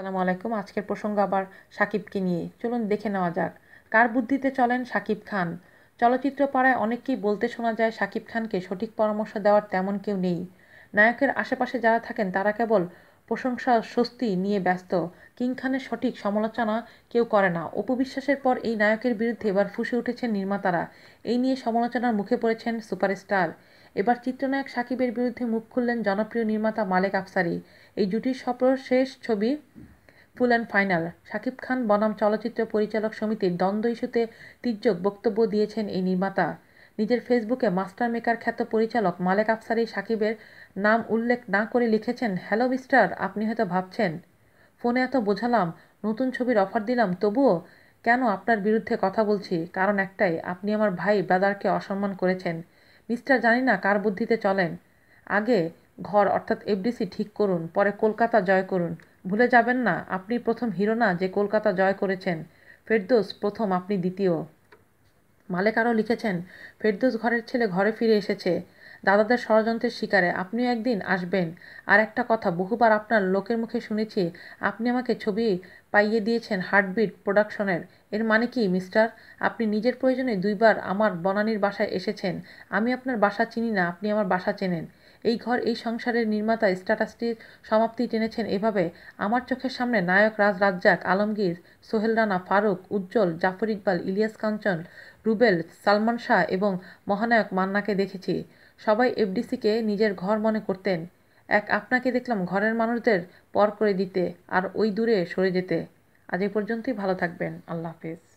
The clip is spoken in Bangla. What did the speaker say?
আসসালামু আলাইকুম। আজকের প্রসঙ্গ আবার সাকিবকে নিয়ে। চলুন দেখে নেওয়া যাক। কার বুদ্ধিতে চলেন সাকিব খান? চলচ্চিত্র পাড়ায় অনেককেই বলতে শোনা যায়, সাকিব খানকে সঠিক পরামর্শ দেওয়ার তেমন কেউ নেই। নায়কের আশেপাশে যারা থাকেন, তারা কেবল প্রশংসা স্বস্তি নিয়ে ব্যস্ত। কিং খানের সঠিক সমালোচনা কেউ করে না। অপবিশ্বাসের পর এই নায়কের বিরুদ্ধে এবার ফুসে উঠেছেন নির্মাতারা। এই নিয়ে সমালোচনার মুখে পড়েছেন সুপারস্টার। এবার চিত্রনায়ক সাকিবের বিরুদ্ধে মুখ খুললেন জনপ্রিয় নির্মাতা মালেক আফসারি। এই জুটির সর্বশেষ ছবি full and final. Shakib Khan বনাম চলচ্চিত্র পরিচালক সমিতির দ্বন্দ্ব ইস্যুতে তির্যক বক্তব্য দিয়েছেন এই নির্মাতা। নিজের ফেসবুকে মাস্টার মেকার খ্যাত পরিচালক মালেক আফসারি সাকিবের নাম উল্লেখ না করে লিখেছেন, হ্যালো মিস্টার, আপনি হয়তো ভাবছেন, ফোনে এত বোঝালাম, নতুন ছবির অফার দিলাম, তবুও কেন আপনার বিরুদ্ধে কথা বলছি? কারণ একটাই, আপনি আমার ভাই, ব্রাদারকে অসম্মান করেছেন। মিস্টার জানি না কার বুদ্ধিতে চলেন। আগে ঘর অর্থাৎ এফডিসি ঠিক করুন, পরে কলকাতা জয় করুন। ভুলে যাবেন না, আপনি প্রথম হিরো না যে কলকাতা জয় করেছেন। ফেরদোস প্রথম, আপনি দ্বিতীয়। মালেক আরও লিখেছেন, ফেরদোস ঘরের ছেলে ঘরে ফিরে এসেছে। দাদাদের ষড়যন্ত্রের শিকারে। আপনিও একদিন আসবেন। আর একটা কথা, বহুবার আপনার লোকের মুখে শুনেছি, আপনি আমাকে ছবি পাইয়ে দিয়েছেন হার্টবিট প্রোডাকশনের। এর মানে কি, মিস্টার? আপনি নিজের প্রয়োজনে দুইবার আমার বনানির বাসায় এসেছেন। আমি আপনার বাসা চিনি না, আপনি আমার বাসা চেনেন। এই ঘর, এই সংসারের নির্মাতা স্ট্যাটাসটির সমাপ্তি টেনেছেন এভাবে। আমার চোখের সামনে নায়ক রাজ রাজ্জাক, আলমগীর, সোহেল রানা, ফারুক, উজ্জ্বল, জাফর ইকবাল, ইলিয়াস কাঞ্চন, রুবেল, সালমান শাহ এবং মহানায়ক মান্নাকে দেখেছি। সবাই এফডিসিকে নিজের ঘর মনে করতেন। এক আপনাকে দেখলাম ঘরের মানুষদের পর করে দিতে আর ওই দূরে সরে যেতে। আজ এই পর্যন্তই ভালো থাকবেন। আল্লাহ হাফিজ।